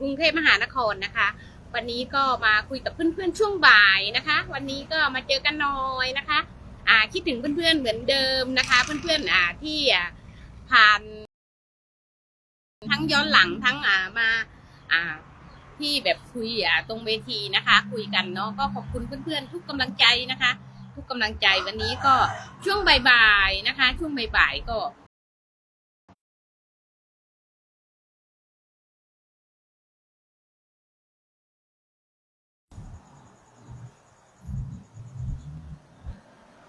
กรุงเทพมหานครนะคะ วันนี้ก็มาคุยกับเพื่อนๆช่วงบ่ายนะคะ วันนี้ก็มาเจอกันน่อยนะคะอ่าคิดถึงเพื่อนๆเหมือนเดิมนะคะ เพื่อนๆอ่าที่อ่าผ่าน ทั้งย้อนหลังทั้งอ่ามาอ่าที่แบบคุยอ่าตรงเวทีนะคะ คุยกันเนาะก็ขอบคุณเพื่อนๆทุกกำลังใจนะคะ ทุกกำลังใจวันนี้ก็ช่วงบ่ายๆนะคะ ช่วงบ่ายๆก็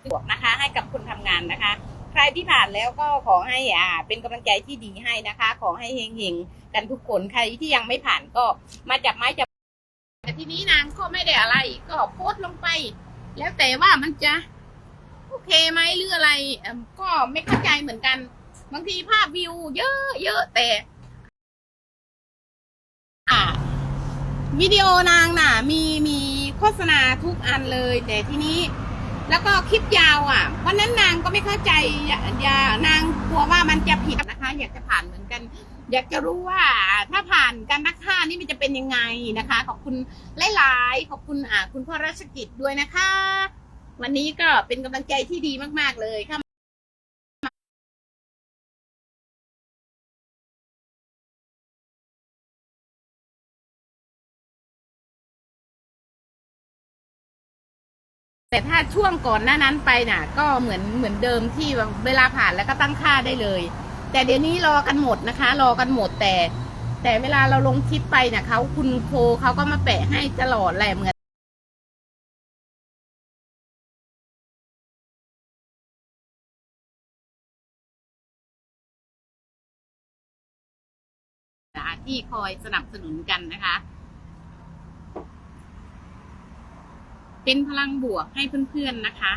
สะดวกนะคะ ให้กับคนทำงานนะคะ ใครที่ผ่านแล้วก็ขอให้อ่าเป็นกำลังใจที่ดีให้นะคะ ขอให้เฮงๆกันทุกคนใครที่ยังไม่ผ่านก็มาจับไม้จับแต่ทีนี้นางก็ไม่ได้อะไร ก็โพสต์ลงไป แล้วแต่ว่ามันจะโอเคไหมหรืออะไรก็ไม่เข้าใจเหมือนกัน บางทีภาพวิว เยอะเยอะแต่อ่าวิดีโอนางน่ะ มีมีโฆษณาทุกอันเลย แต่ทีนี้ แล้วก็คลิปยาวอะวันนั้นนางก็ไม่เข้าใจยานางกลัวว่ามันจะผิดนะคะ อยากจะผ่านเหมือนกัน อยากจะรู้ว่าถ้าผ่านการนักฆ่านี่มันจะเป็นยังไงนะคะ ขอบคุณหลายๆขอบคุณอ่าคุณพ่อราชกิจด้วยนะคะ วันนี้ก็เป็นกำลังใจที่ดีมากๆเลยค่ะ แต่ถ้าช่วงก่อนหน้านั้นไปน่ะ ก็เหมือนเหมือนเดิมที่เวลาผ่านแล้วก็ตั้งค่าได้เลย แต่เดี๋ยวนี้รอกันหมดนะคะ รอกันหมดแต่ แต่เวลาเราลงคลิปไปเนี่ยเขาคุณโคเขาก็มาแปะให้ตลอดแหละเหมือนที่คอยสนับสนุนกันนะคะ เป็นพลังบวกให้เพื่อนๆนะคะ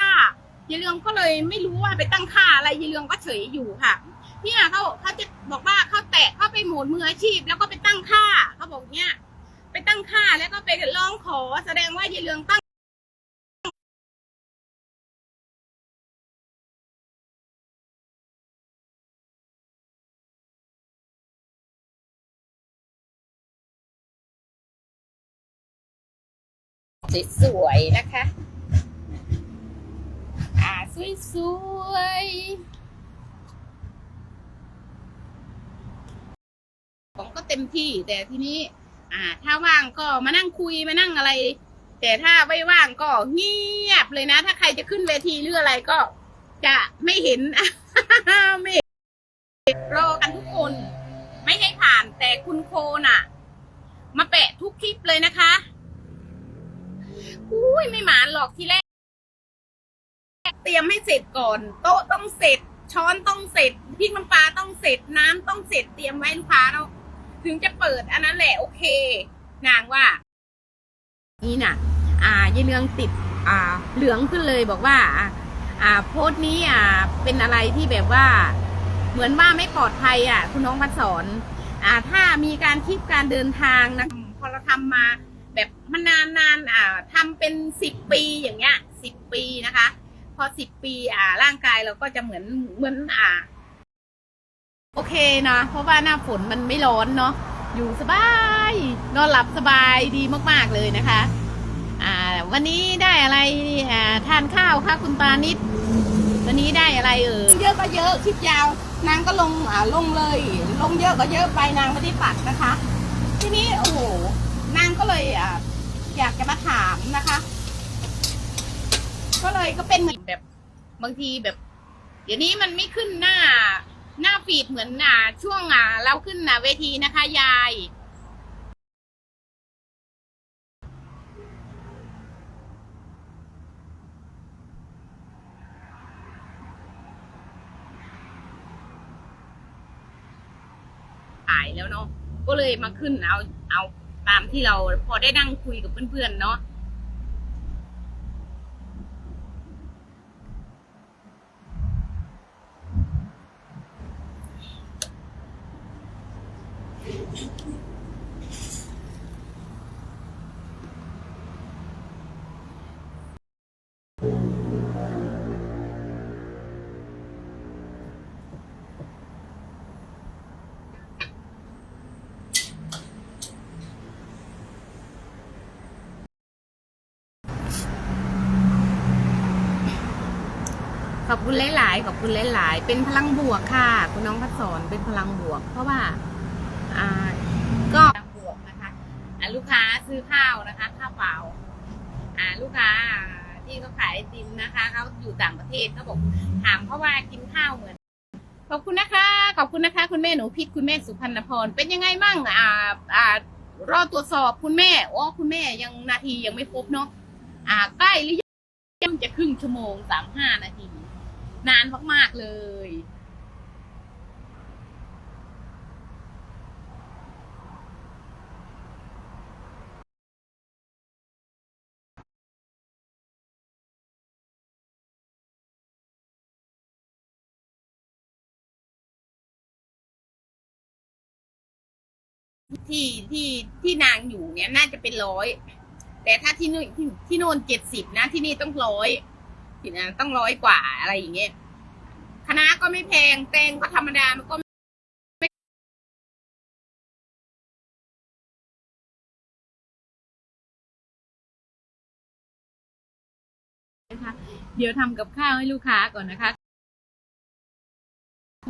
ค่า ยายเรืองก็เลยไม่รู้ว่าไปตั้งค่าอะไรยายเรืองก็เฉยอยู่ค่ะ เนี่ยเขาเขาจะบอกว่าเขาแตะเขาไปหมดมืออาชีพ แล้วก็ไปตั้งค่าเขาบอกเนี่ยไปตั้งค่าแล้วก็ไปร้องขอแสดงว่ายายเรืองตั้งสวยๆนะคะ สวยๆผมก็เต็มที่แต่ทีนี้ อ่า ถ้าว่างก็มานั่งคุยมานั่งอะไร แต่ถ้าไม่ว่างก็เงียบเลยนะ ถ้าใครจะขึ้นเวทีหรืออะไรก็จะไม่เห็นไม่รอกันทุกคน ไม่ให้ผ่านแต่คุณโคน่ะ มาแปะทุกคลิปเลยนะคะอุ้ยไม่หมานหรอกทีแรก เตรียมให้เสร็จก่อน โต๊ะต้องเสร็จ ช้อนต้องเสร็จพริกน้ำปลาต้องเสร็จน้ำต้องเสร็จเตรียมไว้ลูกค้าเราถึงจะเปิดอันนั้นแหละโอเค นางว่า นี่น่ะ อ่ายายเรืองติด อ่า เหลืองขึ้นเลยบอกว่า อ่า โพสต์นี้อ่า เป็นอะไรที่แบบว่า เหมือนว่าไม่ปลอดภัยอะ คุณน้องพัดสอน อ่า ถ้ามีการคลิปการเดินทางนะพอเราทำมา แบบมานานนานๆอ่าทำเป็นสิบปีอย่างเงี้ยสิบปีนะคะ พอสิบปีอ่าร่างกายเราก็จะเหมือนเหมือนอ่า โอเคนะเพราะว่าหน้าฝนมันไม่ร้อนเนาะอยู่สบาย นอนหลับสบายดีมาก ๆ เลยนะคะ อ่า วันนี้ได้อะไรอ่าทานข้าวค่ะคุณตานิด วันนี้ได้อะไรเออเยอะก็เยอะคลิปยาว นางก็ลงอ่าลงเลย ลงเยอะก็เยอะไปนางไม่ได้ปัดนะคะ ทีนี้โอ้โหนางก็เลยอ่าอยากจะมาถามนะคะ ก็เลยก็เป็นเหมือนแบบบางทีแบบ เดี๋ยวนี้มันไม่ขึ้นหน้า หน้าฟีดเหมือนอ่าช่วงอ่าเราขึ้นอ่าเวทีนะคะยาย ขายแล้วเนาะก็เลยมาขึ้นเอาเอาตามที่เราพอได้นั่งคุยกับเพื่อนๆเนาะ ขอบคุณหลาย ๆ ขอบคุณหลาย ๆ เป็นพลังบวกค่ะ คุณน้องพัดสอนเป็นพลังบวก เพราะว่า อ่า ก็พลังบวกนะคะอ่าลูกค้าซื้อ ข้าวนะคะ ข้าวเปล่าอ่าลูกค้าที่เขาขายไอติมนะคะเขาอยู่ต่างประเทศเขาบอกถามเพราะว่ากินข้าวเหมือน ขอบคุณนะคะ ขอบคุณนะคะ คุณแม่หนูพิษคุณแม่สุพรรณพรเป็นยังไงบ้างอ่าอ่ารอตรวจสอบคุณแม่อ๋อคุณแม่ยังนาทียังไม่ครบเนาะอ่าใกล้หรือยังจะครึ่งชั่วโมงสามห้านาที นานมากๆเลย ที่ที่ที่นางอยู่เนี่ยน่าจะเป็นร้อย แต่ถ้าที่นู่นที่ที่โน่นเจ็ดสิบนะ ที่นี่ต้องร้อยที่นั่นต้องร้อยกว่าอะไรอย่างเงี้ยคณะก็ไม่แพงแตงก็ธรรมดามันก็นะคะเดี๋ยวทำกับข้าวให้ลูกค้าก่อนนะคะ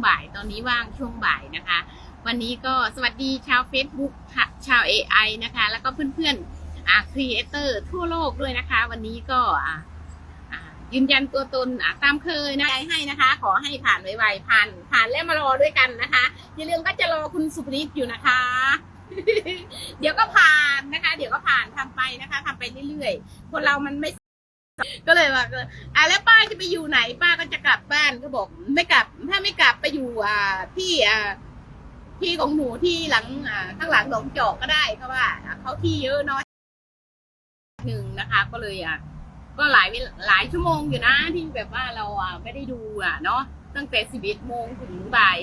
บ่ายตอนนี้ว่างช่วงบ่ายนะคะ วันนี้ก็สวัสดีชาว Facebook ค่ะชาว AI นะคะ แล้วก็เพื่อนๆอ่าครีเอเตอร์ทั่วโลกด้วยนะคะ วันนี้ก็อ่ายืนยันตัวตนตามเคยนะให้นะคะ ขอให้ผ่านไวๆผ่าน ผ่านแล้วมารอด้วยกันนะคะอย่าลืมก็จะรอคุณสุปนิตอยู่นะคะ เดี๋ยวก็ผ่านนะคะ เดี๋ยวก็ผ่านทำไปนะคะทำไปเรื่อยๆ คนเรามันไม่ ก็เลยว่าเอออะแล้วป้าจะไปอยู่ไหน ป้าก็จะกลับบ้านก็บอก ไม่กลับ ถ้าไม่กลับไปอยู่อ่าที่อ่า ที่ของหนูที่หลังอ่าข้างหลังหลงจอกก็ได้เพราะว่าเขาที่เยอะเน้อยหนึ่งนะคะ ก็เลยอะก็หลายหลายชั่วโมงอยู่นะที่แบบว่าเราอะไม่ได้ดูอะเนาะตั้งแต่สิบเอ็ดโมงถึงบ่าย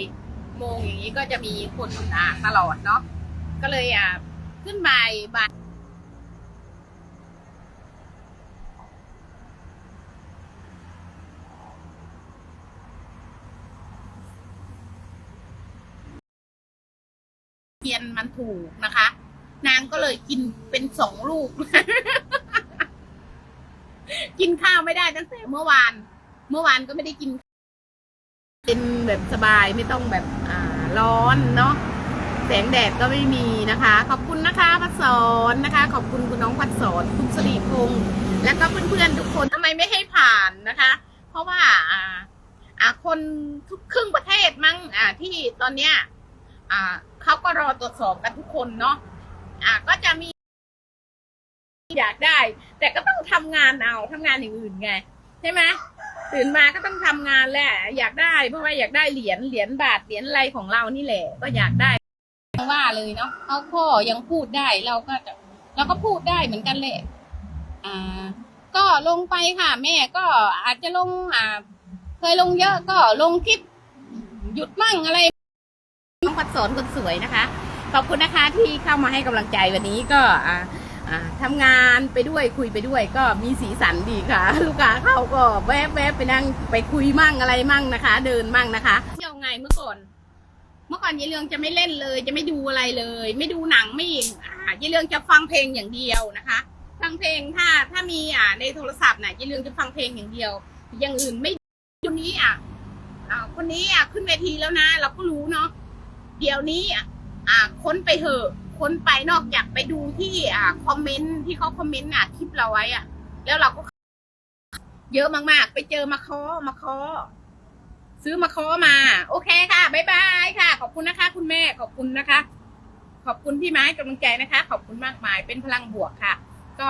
โมงอย่างนี้ก็จะมีคนมาตลอดเนาะก็เลยอะขึ้นบ่ายบ่าย ทียนมันถูกนะคะ นางก็เลยกินเป็นสองลูก กินข้าวไม่ได้ตั้งแต่เมื่อวาน เมื่อวานก็ไม่ได้กิน เป็นแบบสบายไม่ต้องแบบอ่าร้อนเนาะแสงแดดก็ไม่มีนะคะ ขอบคุณนะคะพัดสอนนะคะ ขอบคุณคุณน้องพัดสอนคุณสรีพงษ์แล้วก็เพื่อนๆทุกคนทำไมไม่ให้ผ่านนะคะ เพราะว่าอ่าคนทุกครึ่งประเทศมั้งอ่าที่ตอนเนี้ยอ่า เขาก็รอตรวจสอบกันทุกคนเนาะอ่าก็จะมี อยากได้ แต่ก็ต้องทำงานเอาทำงานอย่างอื่นไง ใช่ไหมตื่นมาก็ต้องทำงานแหละ อยากได้ เพราะว่าอยากได้เหรียญเหรียญบาทเหรียญอะไรของเรานี่แหละ ก็อยากได้ว่าเลยเนาะเขาก็ยังพูดได้เราก็จะเราก็พูดได้เหมือนกันแหละอ่า ก็ลงไปค่ะ แม่ก็อาจจะลงอ่า เคยลงเยอะก็ลงคลิปหยุดมั่งอะไร องพัดสอนคนสวยนะคะ ขอบคุณนะคะที่เข้ามาให้กำลังใจวันนี้ก็อ่าอ่าทำงานไปด้วยคุยไปด้วยก็มีสีสันดีค่ะ ลูกค้าเข้าก็แวบแวบไปนั่งไปคุยมั่งอะไรมั่งนะคะ เดินมั่งนะคะเที่ยวไงเมื่อก่อน เมื่อก่อนยายเรืองจะไม่เล่นเลย จะไม่ดูอะไรเลย ไม่ดูหนังไม่ยายเรืองจะฟังเพลงอย่างเดียวนะคะฟังเพลงถ้าถ้ามีอ่าในโทรศัพท์น่ะยายเรืองจะฟังเพลงอย่างเดียว อย่างอื่นไม่คนนี้อะคนนี้อะขึ้นเวทีแล้วนะ เราก็รู้เนาะ เดี๋ยวนี้อะอ่าค้นไปเถอะค้นไปนอกจากไปดูที่อ่าคอมเมนต์ที่เขาคอมเมนต์อะคลิปเราไว้อะ แล้วเราก็ เยอะมากๆ ไปเจอมาคอมาคอซื้อมาคอมา โอเคค่ะบ๊ายบายค่ะ ขอบคุณนะคะ คุณแม่ขอบคุณนะคะ ขอบคุณที่ไม้กำลังใจนะคะ ขอบคุณมากมายเป็นพลังบวกค่ะ ก็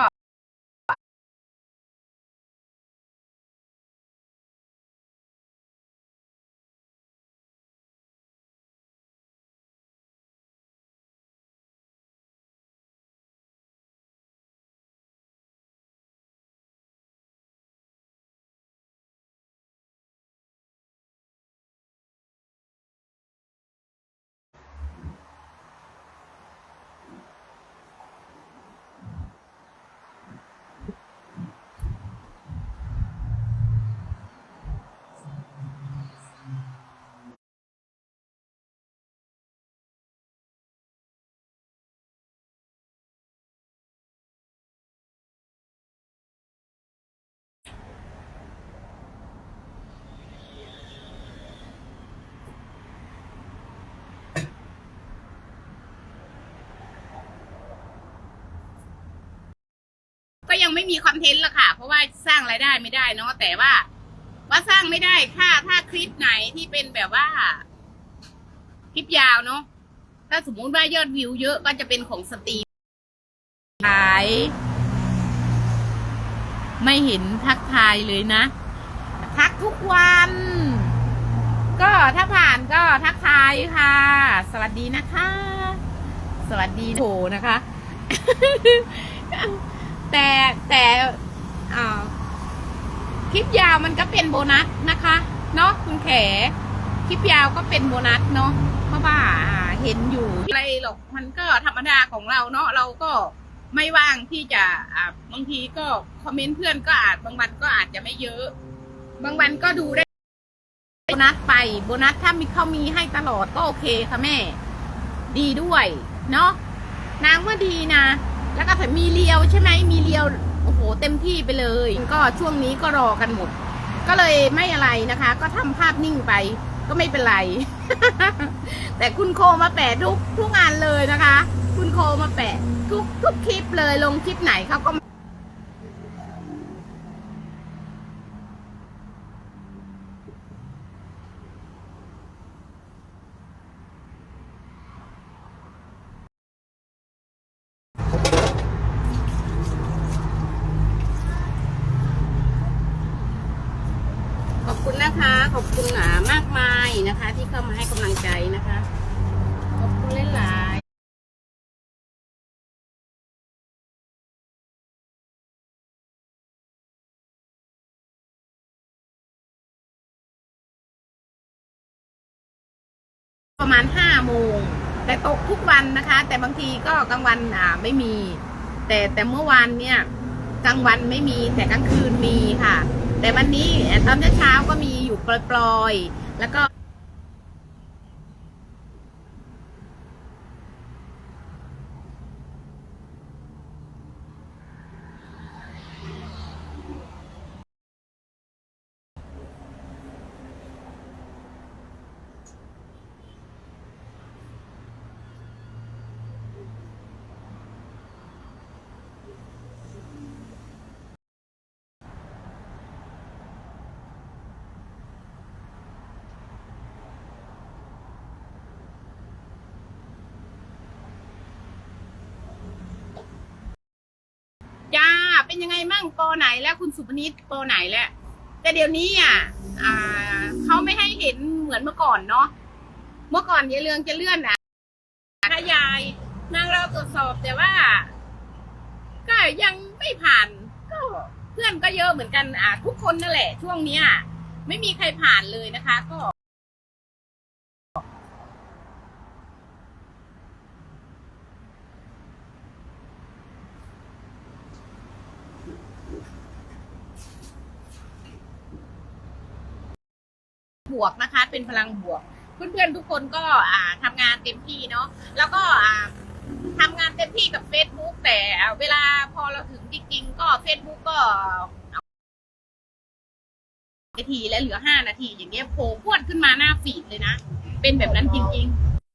ก็ ยังไม่มีคอนเทนต์ละค่ะ เพราะว่าสร้างรายได้ไม่ได้เนาะแต่ว่า ว่าสร้างไม่ได้ถ้าถ้าคลิปไหนที่เป็นแบบว่า คลิปยาวเนาะถ้าสมมุติว่ายอดวิวเยอะก็จะเป็นของสตรีมขาย ไม่เห็นทักทายเลยนะ ทักทุกวัน ก็ถ้าผ่านก็ทักทายค่ะ สวัสดีนะคะ สวัสดีโถนะคะ แต่แต่คลิปยาวมันก็เป็นโบนัสนะคะเนาะคุณแขคลิปยาวก็เป็นโบนัสเนาะเพราะว่าเห็นอยู่อะไรหรอกมันก็ธรรมดาของเราเนาะเราก็ไม่ว่างที่จะบางทีก็คอมเมนต์เพื่อนก็อาจบางวันก็อาจจะไม่เยอะ บางวันก็ดูได้โบนัสไปโบนัสถ้ามีเขามีให้ตลอดก็โอเคค่ะแม่ ดีด้วย เนาะนางว่าดีนะ แล้วก็มีเลียวใช่ไหมมีเลียวโอ้โหเต็มที่ไปเลย ก็ช่วงนี้ก็รอกันหมด ก็เลยไม่อะไรนะคะ ก็ทำภาพนิ่งไป ก็ไม่เป็นไร แต่คุณโคมาแปะทุกทุกงานเลยนะคะ คุณโคมาแปะทุกทุกคลิปเลยลงคลิปไหนเขาก็ ขอบคุณนะคะ ขอบคุณหนามากมายนะคะ ที่เข้ามาให้กำลังใจนะคะ ขอบคุณหลายๆ ประมาณห้าโมงแต่ตกทุกวันนะคะ แต่บางทีก็กลางวันอ่าไม่มี แต่แต่เมื่อวานเนี่ยกลางวันไม่มีแต่กลางคืนมีค่ะ แต่วันนี้ตอนเช้าก็มีอยู่ปลอยๆแล้วก็ โปรไหนแล้วคุณสุพนิษโปรไหนแล้วแต่เดี๋ยวนี้อะอ่าเขาไม่ให้เห็นเหมือนเมื่อก่อนเนาะเมื่อก่อนยายเรืองจะเลื่อนอะถ้ายายนางเราตรวจสอบแต่ว่า ก็ยังไม่ผ่าน ก็เพื่อนก็เยอะเหมือนกันอ่าทุกคนนั่นแหละ ช่วงเนี้ย ไม่มีใครผ่านเลยนะคะ ก็ บวกนะคะ เป็นพลังบวก เพื่อนๆทุกคนก็อ่าทำงานเต็มที่เนาะแล้วก็อ่าทำงานเต็มที่กับ Facebook แต่เวลาพอเราถึงจริงๆก็ Facebook ก็เอานาทีและเหลือห้านาทีอย่างเงี้ยโผล่พวดขึ้นมาหน้าฟีดเลยนะ เป็นแบบนั้นจริงๆ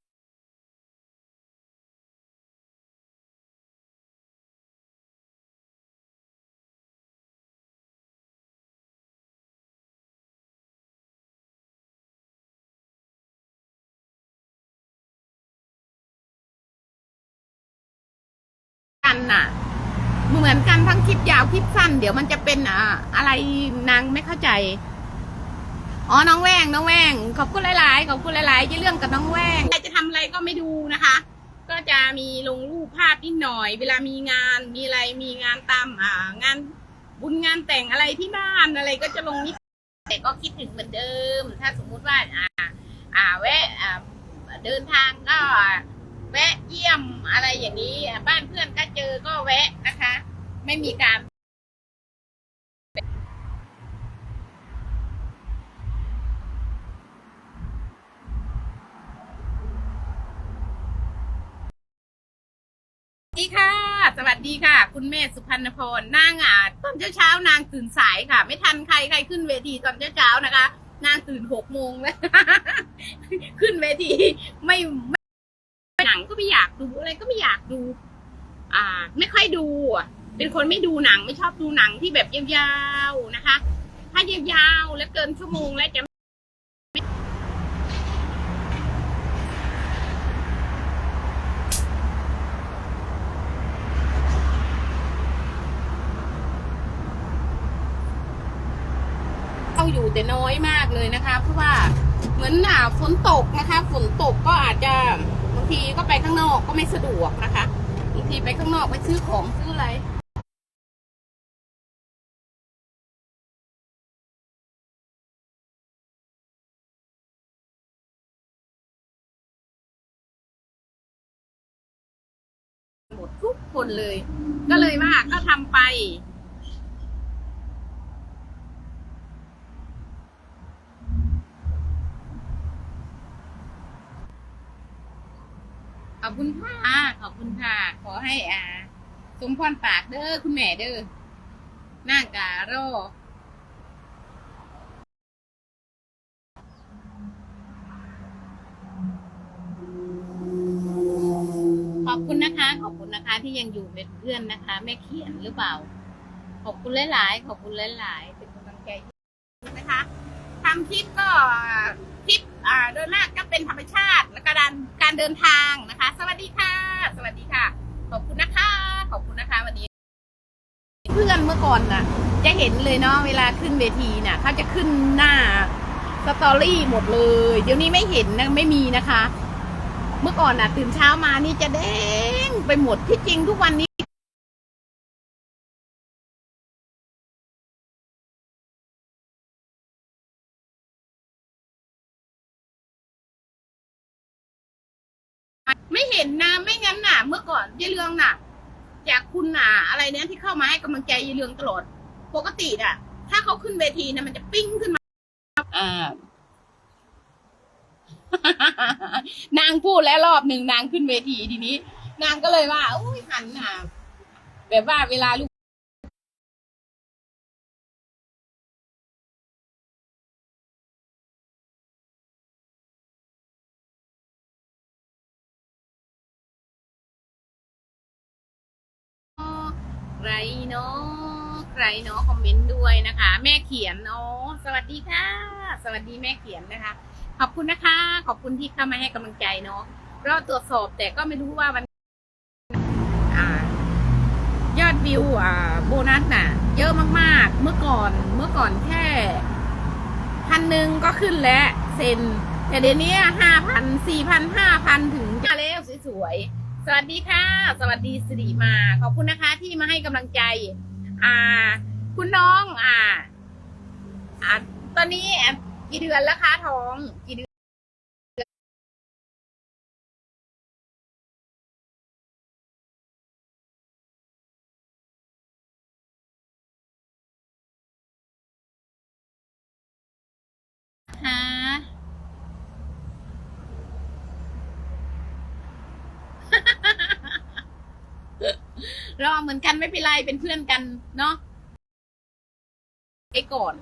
น่ะ เหมือนกันทั้งคลิปยาวคลิปสั้น เดี๋ยวมันจะเป็นอ่าอะไรนางไม่เข้าใจ อ๋อ น้องแวงน้องแวงขอบคุณหลายๆขอบคุณหลายๆที่เรื่องกับน้องแวงใครจะทำอะไรก็ไม่ดูนะคะ ก็จะมีลงรูปภาพนิดหน่อย เวลามีงานมีอะไรมีงานตามอ่างานบุญงานแต่งอะไรที่บ้านอะไรก็จะลงนิดแต่ก็คิดถึงเหมือนเดิม ถ้าสมมุติว่าอ่า อ่าแวะอ่าเดินทางก็ แวะเยี่ยมอะไรอย่างนี้ บ้านเพื่อนก็เจอก็แวะนะคะ ไม่มีการสวัสดีค่ะ สวัสดีค่ะ คุณแม่สุพรรณพรนางอะตอนเช้าๆนางตื่นสายค่ะ ไม่ทันใครใครขึ้นเวทีตอนเช้าๆนะคะ นางตื่นหกโมงแล้ว ขึ้นเวทีไม่ นังก็ไม่อยากดูอะไรก็ไม่อยากดู อ่า ไม่ค่อยดู เป็นคนไม่ดูหนังไม่ชอบดูหนังที่แบบยาวๆนะคะ ถ้ายาวๆแล้วเกินชั่วโมงแล้วจะเข้าอยู่แต่น้อยมากเลยนะคะ เพราะว่าเหมือนหนาฝนตกนะคะ ฝนตกก็อาจจะ ทีก็ไปข้างนอกก็ไม่สะดวกนะคะบางทีไปข้างนอกไปซื้อของซื้ออะไรหมดทุกคนเลย ก็เลยว่าก็ทำไป อบคุณค่ะขอบคุณค่ะ ขอให้อ่า สมพรปากเด้อคุณแม่เด้อน่างการขอบคุณนะคะ ขอบคุณนะคะที่ยังอยู่เป็นเพื่อนนะคะ แม่เขียนหรือเปล่า ขอบคุณหลาย ๆ ขอบคุณหลาย ๆ เป็นกำลังใจให้นะคะทำคลิปก็คลิป อ่าโดยมากก็เป็นธรรมชาติ และการการเดินทางนะคะ สวัสดีค่ะ สวัสดีค่ะ ขอบคุณนะคะ ขอบคุณนะคะวันนี้ เพื่อนเมื่อก่อนน่ะ จะเห็นเลยเนาะเวลาขึ้นเวทีน่ะเขาจะขึ้นหน้าสตอรี่หมดเลย เดี๋ยวนี้ไม่เห็นนะไม่มีนะคะ เมื่อก่อนน่ะ ตื่นเช้ามานี่จะแดงไปหมดที่จริงทุกวันนี้ ไม่เห็นนะไม่งั้นน่ะ เมื่อก่อนยายเรืองน่ะ จากคุณน่ะ อะไรเนี้ยที่เข้ามาให้กำลังใจยายเรืองตลอดปกติอะ ถ้าเขาขึ้นเวทีนะมันจะปิ้งขึ้นมาอ่านางพูดแล้วรอบหนึ่งนางขึ้นเวทีทีนี้ นางก็เลยว่าอุ้ยหันน่ะแบบว่าเวลาลูก เนาะใครเนาะคอมเมนต์ด้วยนะคะ แม่เขียนเนาะสวัสดีค่ะ สวัสดีแม่เขียนนะคะ ขอบคุณนะคะ ขอบคุณที่เข้ามาให้กำลังใจเนาะเราตรวจสอบแต่ก็ไม่รู้ว่าวันอยอดวิวอ่าโบนัสน่ะ เยอะมากๆ เมื่อก่อนเมื่อก่อนแค่พันหนึ่งก็ขึ้นแล้วเซ็นแต่เดี๋ยวนี้ห้าพันสี่พันห้าพันถึงมาแล้วสวยๆ สวัสดีค่ะ สวัสดีสิริมา ขอบคุณนะคะที่มาให้กำลังใจ อ่า คุณน้อง อ่า อ่า ตอนนี้กี่เดือนแล้วคะท้องกี่เดือนคะ รอเหมือนกันไม่เป็นไรเป็นเพื่อนกันเนาะไอ้ก่อน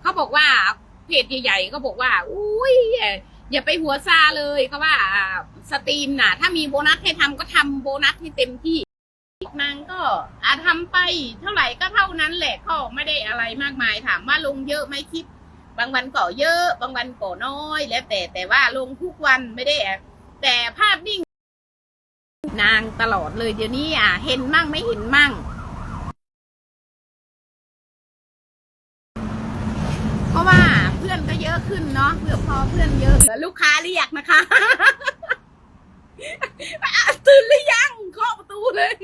เขาบอกว่าเพจใหญ่ๆเขาบอกว่า อุ้ยอย่าไปหัวซาเลยเขาว่าอ่าสตรีมน่ะ ถ้ามีโบนัสให้ทำก็ทำโบนัสให้เต็มที่นางก็อาทำไปเท่าไหร่ก็เท่านั้นแหละก็ไม่ได้อะไรมากมายถามว่าลงเยอะไหมคลิป บางวันก็เยอะ บางวันก็น้อย แล้วแต่แต่ว่าลงทุกวันไม่ได้แต่ภาพนิ่ง นางตลอดเลยเดี๋ยวนี้อะ เห็นมั่งไม่เห็นมั่ง เพราะว่าเพื่อนก็เยอะขึ้นเนาะเพื่อพอเพื่อนเยอะลูกค้าเรียกนะคะตื่นหรือยังเคาะประตูเลย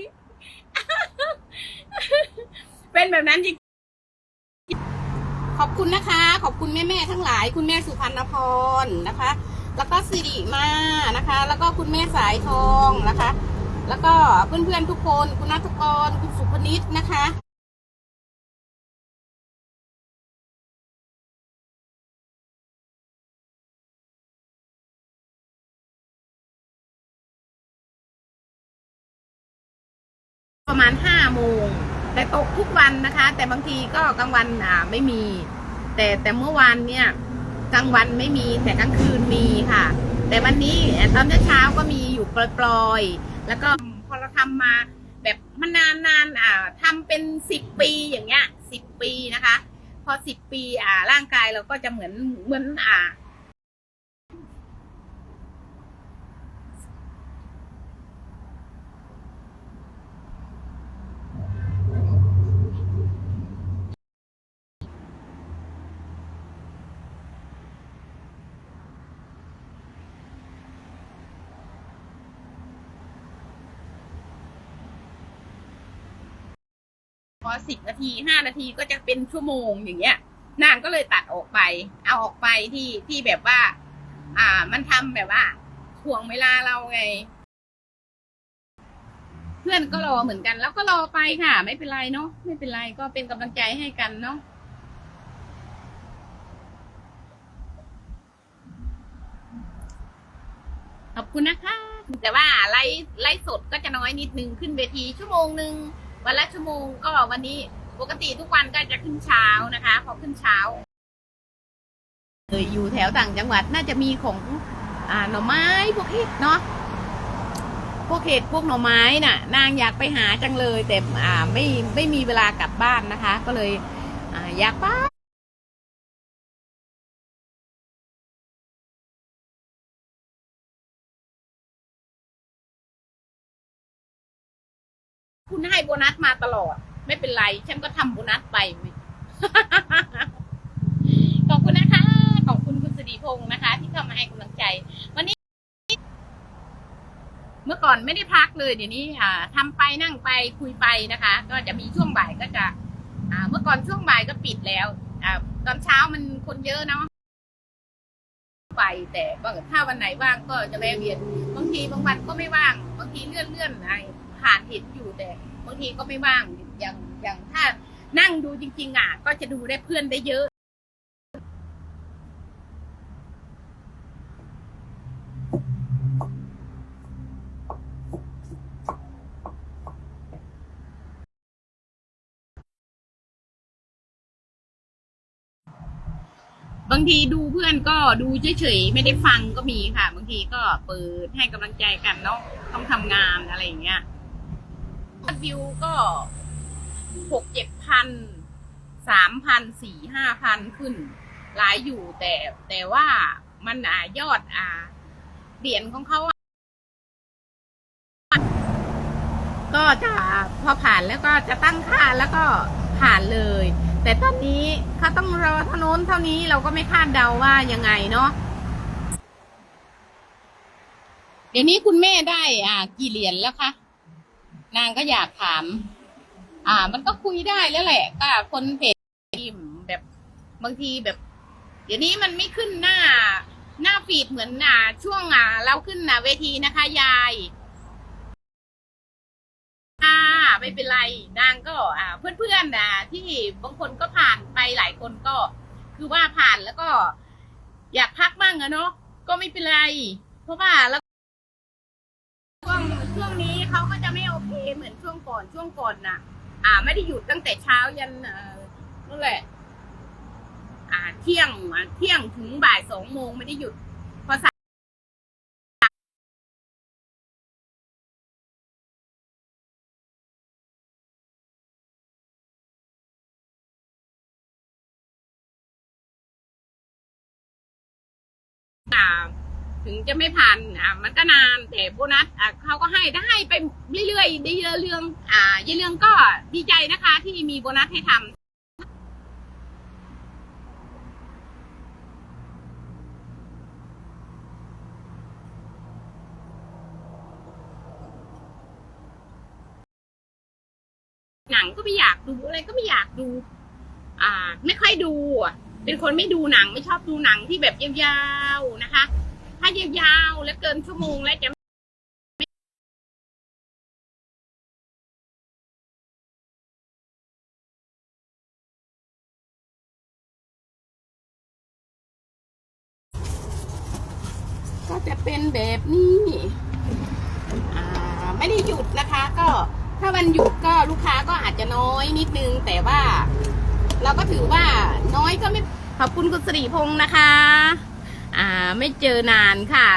เป็นแบบนั้นจริงขอบคุณนะคะ ขอบคุณแม่ๆทั้งหลาย คุณแม่สุพรรณพรนะคะ แล้วก็สิริมานะคะ แล้วก็คุณแม่สายทองนะคะ แล้วก็เพื่อนๆทุกคนคุณนัทกรคุณสุพนิษนะคะประมาณห้าโมงแต่ตกทุกวันนะคะ แต่บางทีก็กลางวันอ่าไม่มี แต่แต่เมื่อวานเนี่ย กลางวันไม่มีแต่กลางคืนมีค่ะ แต่วันนี้ตอนเช้าก็มีอยู่ปล่อยๆแล้วก็พอเราทำมาแบบมันนานนานๆอ่าทำเป็นสิบปีอย่างเงี้ยสิบปีนะคะ พอสิบปีอ่าร่างกายเราก็จะเหมือนเหมือนอ่า สิบนาทีห้านาทีก็จะเป็นชั่วโมงอย่างเงี้ย นางก็เลยตัดออกไป เอาออกไปที่ที่แบบว่า อ่า มันทำแบบว่าถ่วงเวลาเราไง เพื่อนก็รอเหมือนกัน แล้วก็รอไปค่ะ ไม่เป็นไรเนาะไม่เป็นไรก็เป็นกำลังใจให้กันเนาะขอบคุณนะคะ แต่ว่าไลฟ์ไลฟ์สดก็จะน้อยนิดนึงขึ้นเวทีชั่วโมงหนึ่ง วันละชั่วโมงก็วันนี้ปกติทุกวันก็จะขึ้นเช้านะคะ พอขึ้นเช้าเอออยู่แถวต่างจังหวัดน่าจะมีของอ่าหน่อไม้พวกเห็ดเนาะพวกเห็ดพวกหน่อไม้น่ะ นางอยากไปหาจังเลยแต่อ่าไม่ไม่มีเวลากลับบ้านนะคะ ก็เลยอ่าอยากไป คุณให้โบนัสมาตลอด ไม่เป็นไร ฉันก็ทำโบนัสไป ขอบคุณนะคะ ขอบคุณคุณสิริพงศ์นะคะ ที่เข้ามาให้กำลังใจ วันนี้ เมื่อก่อนไม่ได้พักเลยเดี๋ยวนี้อ่าทำไปนั่งไปคุยไปนะคะ ก็จะมีช่วงบ่ายก็จะ อ่า เมื่อก่อนช่วงบ่ายก็ปิดแล้ว อ่า ตอนเช้ามันคนเยอะเนาะไปแต่ว่าถ้าวันไหนว่างก็จะแวะเวียน บางทีบางวันก็ไม่ว่าง บางทีเลื่อนเลื่อนอะไร ผ่านเห็นอยู่แต่บางทีก็ไม่ว่างอย่างอย่างถ้านั่งดูจริง ๆ อะ ก็จะดูได้เพื่อนได้เยอะ บางทีดูเพื่อนก็ดูเฉยๆไม่ได้ฟังก็มีค่ะ บางทีก็เปิดให้กำลังใจกันเนาะต้องทำงานอะไรอย่างเงี้ย ดวิวก็หกเจ็ดพันสามพันสี่ห้าพันขึ้น หลายอยู่แต่แต่ว่ามันอ่ายอดอ่าเหรียญของเขาก็จะพอผ่านแล้วก็จะตั้งค่าแล้วก็ผ่านเลย แต่ตอนนี้เขาต้องรอเท่านู้นเท่านี้เราก็ไม่คาดเดาว่ายังไงเนาะเดี๋ยวนี้คุณแม่ได้อ่ากี่เหรียญแล้วคะ นางก็อยากถาม อ่า มันก็คุยได้แล้วแหละก็คนเพจทีมแบบบางทีแบบ เดี๋ยวนี้มันไม่ขึ้นหน้า หน้าฟีดเหมือนอ่าช่วงอ่าเราขึ้นอ่าเวทีนะคะยายค่ะไม่เป็นไรนางก็อ่า เพื่อนๆอะที่บางคนก็ผ่านไปหลายคนก็ คือว่าผ่านแล้วก็ อยากพักบ้างอะเนาะก็ไม่เป็นไร เพราะว่าแล้ว เหมือนช่วงก่อนช่วงก่อนน่ะ อ่า ไม่ได้หยุดตั้งแต่เช้ายันเอ่อนั่นแหละ อ่า เที่ยงเที่ยงถึงบ่ายสองโมงไม่ได้หยุด งจะไม่ผ่านอ่ามันก็นานแต่โบนัสอะเขาก็ให้ได้ไปเรื่อยๆได้เยอะเรื่องอ่าเยอะเรื่องก็ดีใจนะคะ ที่มีโบนัสให้ทำหนังก็ไม่อยากดูอะไรก็ไม่อยากดู อ่า ไม่ค่อยดู เป็นคนไม่ดูหนังไม่ชอบดูหนังที่แบบยาวๆนะคะ ยาวๆแล้วเกินชั่วโมงแล้วจะก็จะเป็นแบบนี้อ่าไม่ได้หยุดนะคะ ก็ถ้าวันหยุดก็ลูกค้าก็อาจจะน้อยนิดนึง แต่ว่า เราก็ถือว่าน้อยก็ไม่ขอบคุณคุณสิริพงศ์นะคะ อ่าไม่เจอนานค่ะ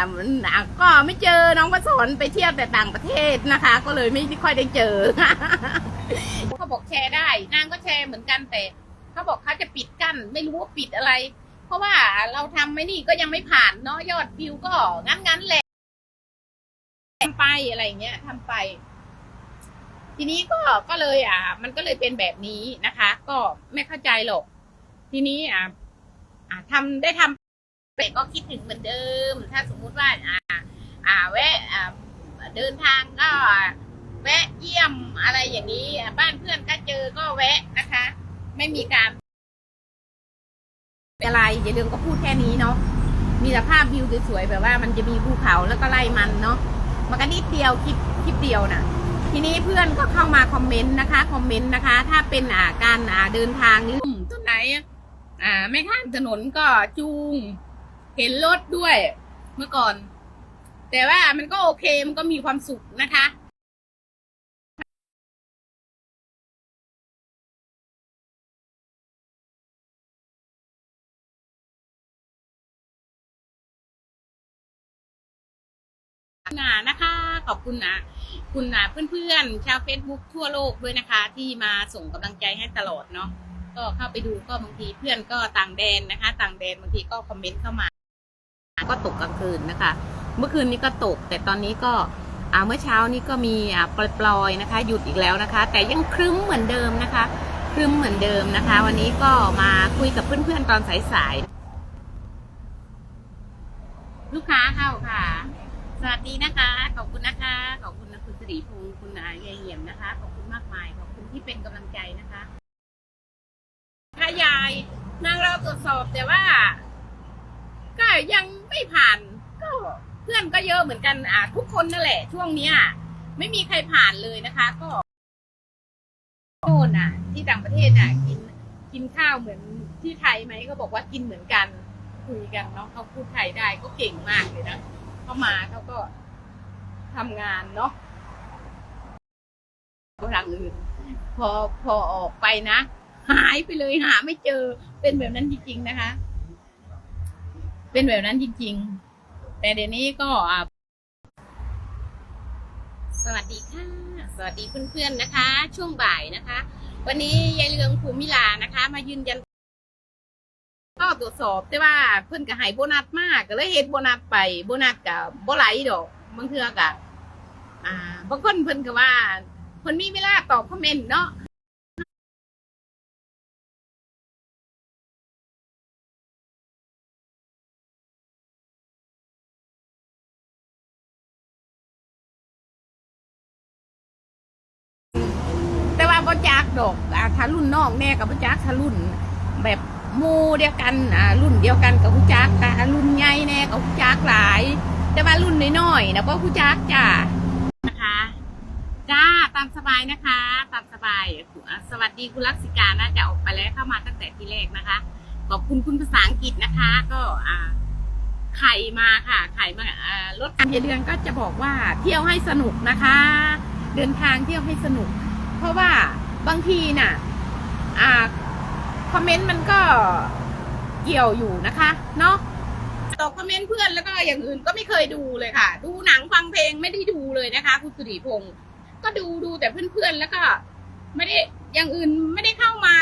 ก็ไม่เจอน้องประสนไปเที่ยวแต่ต่างประเทศนะคะ ก็เลยไม่ค่อยได้เจอเขาบอกแชร์ได้ นางก็แชร์เหมือนกันแต่เขาบอกเขาจะปิดกั้นไม่รู้ว่าปิดอะไร เพราะว่าเราทำไม่นี่ก็ยังไม่ผ่านเนาะยอดวิวก็งั้นงั้นๆแหละทำไปอะไรเงี้ยทำไป ทีนี้ก็ก็เลยอะ มันก็เลยเป็นแบบนี้นะคะ ก็ไม่เข้าใจหรอก ทีนี้อะอะทำได้ทำ แต่ก็คิดถึงเหมือนเดิม ถ้าสมมุติว่าอ่าอ่าแวะอ่าเดินทางก็แวะเยี่ยมอะไรอย่างนี้ บ้านเพื่อนก็เจอก็แวะนะคะ ไม่มีการอะไรอย่าลืมก็พูดแค่นี้เนาะมีแต่ภาพวิวสวยๆแบบว่ามันจะมีภูเขาแล้วก็ไล่มันเนาะมันก็นิดเดียวคลิปคลิปเดียวน่ะ ทีนี้เพื่อนก็เข้ามาคอมเมนต์นะคะคอมเมนต์นะคะ ถ้าเป็นอ่าการอ่าเดินทางนี่ต้นไหนอ่าไม่ข้ามถนนก็จูง เห็นรถด้วยเมื่อก่อน แต่ว่ามันก็โอเคมันก็มีความสุขนะคะนานะคะขอบคุณนะคุณนะเพื่อนๆชาว Facebook ทั่วโลกด้วยนะคะ ที่มาส่งกำลังใจให้ตลอดเนาะก็เข้าไปดูก็บางทีเพื่อนก็ต่างแดนนะคะ ต่างแดนบางทีก็คอมเมนต์เข้ามา ก็ตกกลางคืนนะคะ เมื่อคืนนี้ก็ตก แต่ตอนนี้ก็เมื่อเช้านี้ก็มีปล่อยๆนะคะ หยุดอีกแล้วนะคะ แต่ยังครึ้มเหมือนเดิมนะคะ ครึ้มเหมือนเดิมนะคะ วันนี้ก็มาคุยกับเพื่อนๆตอนสายๆลูกค้าเข้าค่ะ สวัสดีนะคะ ขอบคุณนะคะขอบคุณนะคุณสิริพงศ์คุณนายายเหี่ยมนะคะขอบคุณมากมายขอบคุณที่เป็นกำลังใจนะคะค่ะยายนางเราตรวจสอบแต่ว่า ก็ยังไม่ผ่าน ก็เพื่อนก็เยอะเหมือนกันอะทุกคนนั่นแหละ ช่วงเนี้ยไม่มีใครผ่านเลยนะคะ ก็โน่นน่ะ ที่ต่างประเทศน่ะกินกินข้าวเหมือนที่ไทยไหมเขาบอกว่ากินเหมือนกัน คุยกันเนาะเขาพูดไทยได้ก็เก่งมากเลยนะเข้ามาเขาก็ทำงานเนาะก็ทางอื่น พอพอออกไปนะ หายไปเลยหาไม่เจอเป็นแบบนั้นจริงๆนะคะ เป็นแบบนั้นจริง ๆ แต่เดี๋ยวนี้ก็อ่าสวัสดีค่ะ สวัสดีเพื่อนๆนะคะ ช่วงบ่ายนะคะ วันนี้ยายเรืองภูมิลานะคะ มายืนยันก็ตรวจสอบแต่ว่าเพิ่อนก็ให้โบนัสมากก็เลยเฮ็ดโบนัสไปโบนัสก็บ่ไหลดอกบางเทื่อก็อ่าบางคนเพิ่อนก็ว่าเพิ่นมีเวลาตอบคอมเมนต์เนาะ จักดอกอ่าถ้ารุ่นนองแน่ก็บ่จักถ้ารุ่นแบบมูเดียวกันอ่ารุ่นเดียวกันกับผู้จักอ่ารุ่นใหญ่แน่กับผู้จักหลาย แต่ว่ารุ่นน้อยๆนะก็ผู้จักจ้านะคะจ้าตามสบายนะคะ ตามสบาย สวัสดีคุณลักษิกาน่าจะออกไปแล้วเข้ามาตั้งแต่ที่แรกนะคะ ขอบคุณคุณภาษาอังกฤษนะคะ ก็อ่าไข่มาค่ะ ไข่มาอารถการเดือนก็จะบอกว่าเที่ยวให้สนุกนะคะ เดินทางเที่ยวให้สนุก เพราะว่า บางทีน่ะ อ่า คอมเมนต์มันก็เกี่ยวอยู่นะคะ เนาะตอบคอมเมนต์เพื่อนแล้วก็อย่างอื่นก็ไม่เคยดูเลยค่ะ ดูหนังฟังเพลงไม่ได้ดูเลยนะคะ คุณสุริพงศ์ก็ดูดูแต่เพื่อนๆแล้วก็ ไม่ได้อย่างอื่นไม่ได้เข้ามา